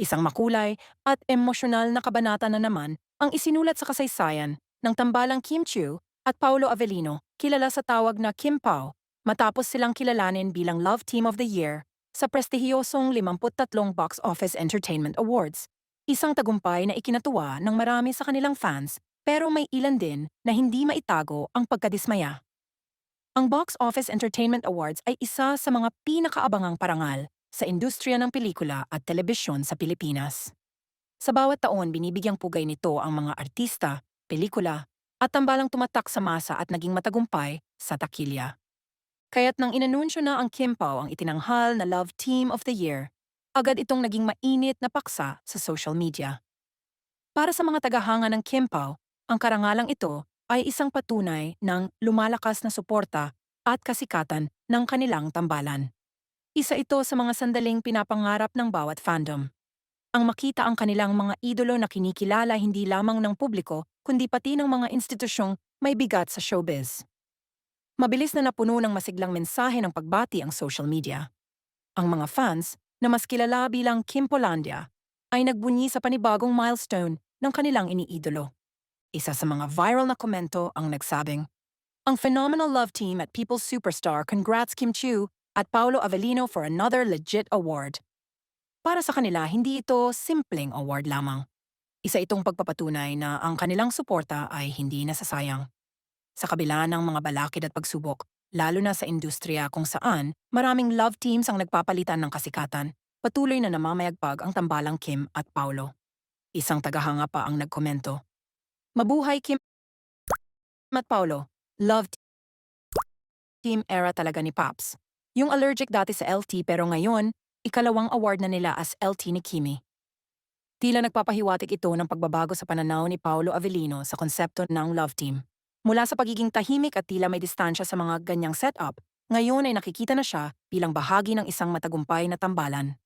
Isang makulay at emosyonal na kabanata na naman ang isinulat sa kasaysayan ng tambalang Kim Chiu at Paolo Avellino, kilala sa tawag na Kim Pao, matapos silang kilalanin bilang Love Team of the Year sa prestihiyosong 53 Box Office Entertainment Awards. Isang tagumpay na ikinatuwa ng marami sa kanilang fans pero may ilan din na hindi maitago ang pagkadismaya. Ang Box Office Entertainment Awards ay isa sa mga pinakaabangang parangal sa industriya ng pelikula at telebisyon sa Pilipinas. Sa bawat taon, binibigyang pugay nito ang mga artista, pelikula, at tambalang tumatak sa masa at naging matagumpay sa takilya. Kaya't nang inanunsyo na ang Kim Pao ang itinanghal na Love Team of the Year, agad itong naging mainit na paksa sa social media. Para sa mga tagahanga ng Kim Pao, ang karangalang ito ay isang patunay ng lumalakas na suporta at kasikatan ng kanilang tambalan. Isa ito sa mga sandaling pinapangarap ng bawat fandom. Ang makita ang kanilang mga idolo na kinikilala hindi lamang ng publiko, kundi pati ng mga institusyong may bigat sa showbiz. Mabilis na napuno ng masiglang mensahe ng pagbati ang social media. Ang mga fans, na mas kilala bilang Kim Polandia, ay nagbunyi sa panibagong milestone ng kanilang iniidolo. Isa sa mga viral na komento ang nagsabing, Ang phenomenal love team at People's Superstar congrats Kim Chiu at Paolo Avellino for another legit award. Para sa kanila, hindi ito simpleng award lamang. Isa itong pagpapatunay na ang kanilang suporta ay hindi nasasayang. Sa kabila ng mga balakid at pagsubok, lalo na sa industriya kung saan maraming love teams ang nagpapalitan ng kasikatan, patuloy na namamayagpag ang tambalang Kim at Paolo. Isang tagahanga pa ang nagkomento. Mabuhay Kim at Paolo, love team era talaga ni Paps. Yung allergic dati sa LT pero ngayon, ikalawang award na nila as LT ni Kimi. Tila nagpapahiwatig ito ng pagbabago sa pananaw ni Paolo Avellino sa konsepto ng love team. Mula sa pagiging tahimik at tila may distansya sa mga ganyang setup, ngayon ay nakikita na siya bilang bahagi ng isang matagumpay na tambalan.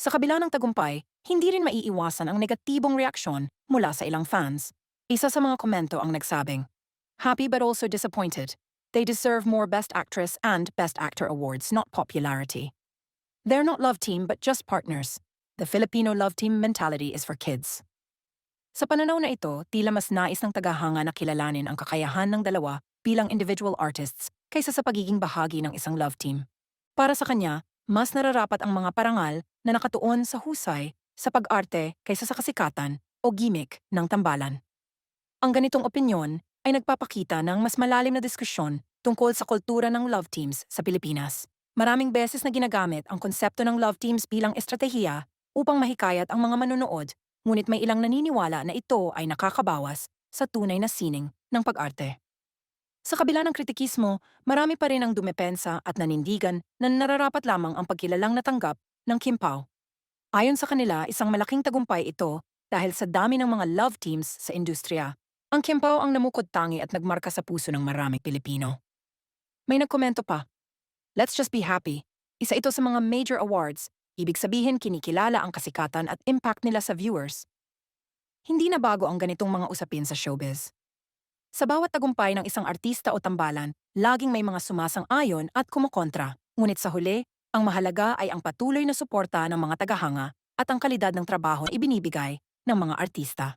Sa kabila ng tagumpay, hindi rin maiiwasan ang negatibong reaksyon mula sa ilang fans. Isa sa mga komento ang nagsabing, Happy but also disappointed. They deserve more Best Actress and Best Actor awards, not popularity. They're not love team but just partners. The Filipino love team mentality is for kids. Sa pananaw na ito, tila mas nais ng tagahanga na kilalanin ang kakayahan ng dalawa bilang individual artists kaysa sa pagiging bahagi ng isang love team. Para sa kanya, mas nararapat ang mga parangal na nakatuon sa husay, sa pag-arte kaysa sa kasikatan o gimmick ng tambalan. Ang ganitong opinyon ay nagpapakita ng mas malalim na diskusyon tungkol sa kultura ng love teams sa Pilipinas. Maraming beses na ginagamit ang konsepto ng love teams bilang estratehiya upang mahikayat ang mga manonood, ngunit may ilang naniniwala na ito ay nakakabawas sa tunay na sining ng pag-arte. Sa kabila ng kritikismo, marami pa rin ang dumepensa at nanindigan na nararapat lamang ang pagkilalang natanggap ng Kim Pao. Ayon sa kanila, isang malaking tagumpay ito dahil sa dami ng mga love teams sa industriya. Ang Kim Pao ang namukod tangi at nagmarka sa puso ng maraming Pilipino. May nagkomento pa, Let's just be happy. Isa ito sa mga major awards Ibig sabihin kinikilala ang kasikatan at impact nila sa viewers. Hindi na bago ang ganitong mga usapin sa showbiz. Sa bawat tagumpay ng isang artista o tambalan, laging may mga sumasang-ayon at kumukontra. Ngunit sa huli, ang mahalaga ay ang patuloy na suporta ng mga tagahanga at ang kalidad ng trabaho na ibinibigay ng mga artista.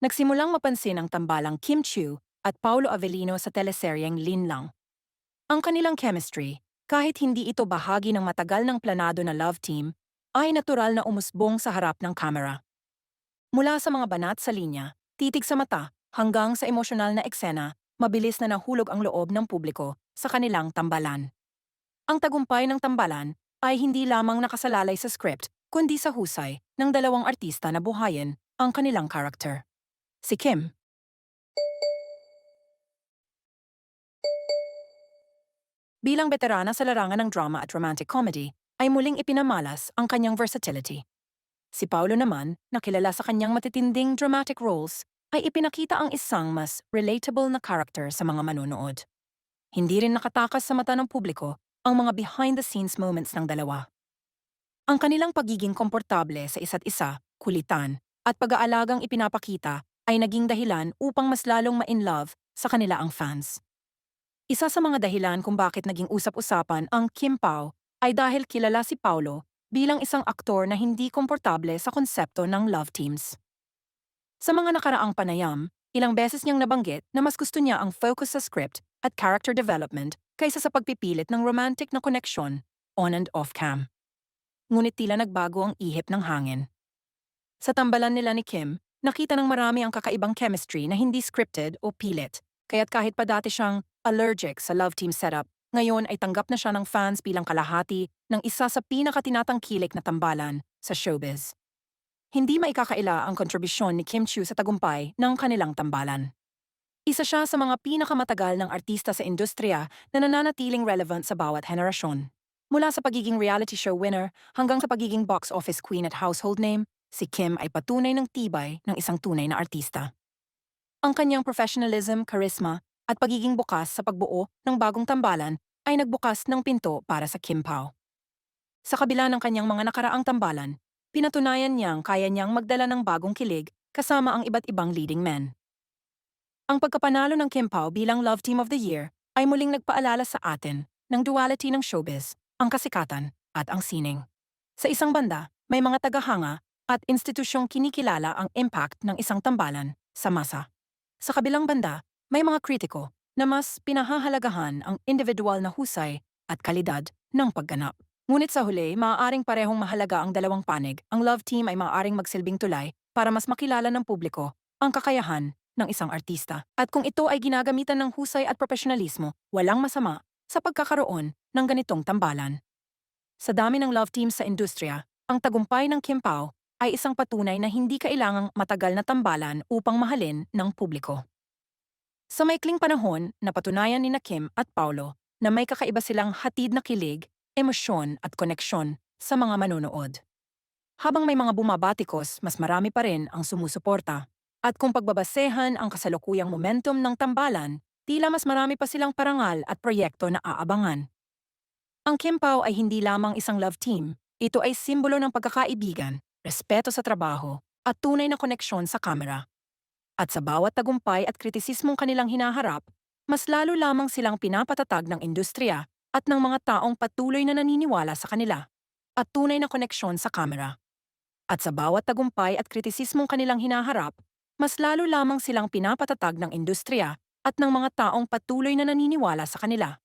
Nagsimulang mapansin ang tambalang Kim Chiu at Paulo Avellino sa teleseryeng Lin Lang. Ang kanilang chemistry, kahit hindi ito bahagi ng matagal ng planado na love team, ay natural na umusbong sa harap ng kamera. Mula sa mga banat sa linya, titig sa mata, hanggang sa emosyonal na eksena, mabilis na nahulog ang loob ng publiko sa kanilang tambalan. Ang tagumpay ng tambalan ay hindi lamang nakasalalay sa script, kundi sa husay ng dalawang artista na buhayin ang kanilang karakter. Si Kim, bilang veterana sa larangan ng drama at romantic comedy, ay muling ipinamalas ang kanyang versatility. Si Paulo naman, na kilala sa kanyang matitinding dramatic roles, ay ipinakita ang isang mas relatable na character sa mga manonood. Hindi rin nakatakas sa mata ng publiko ang mga behind-the-scenes moments ng dalawa. Ang kanilang pagiging komportable sa isa't isa, kulitan, at pag-aalagang ipinapakita ay naging dahilan upang mas lalong ma-in-love sa kanila ang fans. Isa sa mga dahilan kung bakit naging usap-usapan ang Kim Pao ay dahil kilala si Paulo bilang isang aktor na hindi komportable sa konsepto ng love teams. Sa mga nakaraang panayam, ilang beses niyang nabanggit na mas gusto niya ang focus sa script at character development kaysa sa pagpipilit ng romantic na koneksyon on and off cam. Ngunit tila nagbago ang ihip ng hangin. Sa tambalan nila ni Kim, nakita ng marami ang kakaibang chemistry na hindi scripted o pilit, kaya't kahit pa dati siyang allergic sa love team setup, ngayon ay tanggap na siya ng fans bilang kalahati ng isa sa pinakatinatangkilik na tambalan sa showbiz. Hindi maikakaila ang kontribusyon ni Kim Chiu sa tagumpay ng kanilang tambalan. Isa siya sa mga pinakamatagal ng artista sa industriya na nananatiling relevant sa bawat henerasyon. Mula sa pagiging reality show winner hanggang sa pagiging box office queen at household name, si Kim ay patunay ng tibay ng isang tunay na artista. Ang kanyang professionalism, charisma, at pagiging bukas sa pagbuo ng bagong tambalan ay nagbukas ng pinto para sa Kim Pao. Sa kabila ng kanyang mga nakaraang tambalan, pinatunayan niyang kaya niyang magdala ng bagong kilig kasama ang iba't ibang leading men. Ang pagkapanalo ng Kim Pao bilang Love Team of the Year ay muling nagpaalala sa atin ng duality ng showbiz, ang kasikatan at ang sining. Sa isang banda, may mga tagahanga at institusyong kinikilala ang impact ng isang tambalan sa masa. Sa kabilang banda, may mga kritiko na mas pinahahalagahan ang individual na husay at kalidad ng pagganap. Ngunit sa huli, maaaring parehong mahalaga ang dalawang panig. Ang love team ay maaaring magsilbing tulay para mas makilala ng publiko ang kakayahan ng isang artista. At kung ito ay ginagamitan ng husay at profesionalismo, walang masama sa pagkakaroon ng ganitong tambalan. Sa dami ng love teams sa industriya, ang tagumpay ng Kim Pao ay isang patunay na hindi kailangang matagal na tambalan upang mahalin ng publiko. Sa maikling panahon, napatunayan ni na Kim at Paulo na may kakaiba silang hatid na kilig, emosyon at koneksyon sa mga manonood. Habang may mga bumabatikos, mas marami pa rin ang sumusuporta. At kung pagbabasehan ang kasalukuyang momentum ng tambalan, tila mas marami pa silang parangal at proyekto na aabangan. Ang Kim Pao ay hindi lamang isang love team, ito ay simbolo ng pagkakaibigan, respeto sa trabaho, at tunay na koneksyon sa kamera. At sa bawat tagumpay at kritisismong kanilang hinaharap, mas lalo lamang silang pinapatatag ng industriya at ng mga taong patuloy na naniniwala sa kanila at tunay na koneksyon sa kamera. At sa bawat tagumpay at kritisismong kanilang hinaharap, mas lalo lamang silang pinapatatag ng industriya at ng mga taong patuloy na naniniwala sa kanila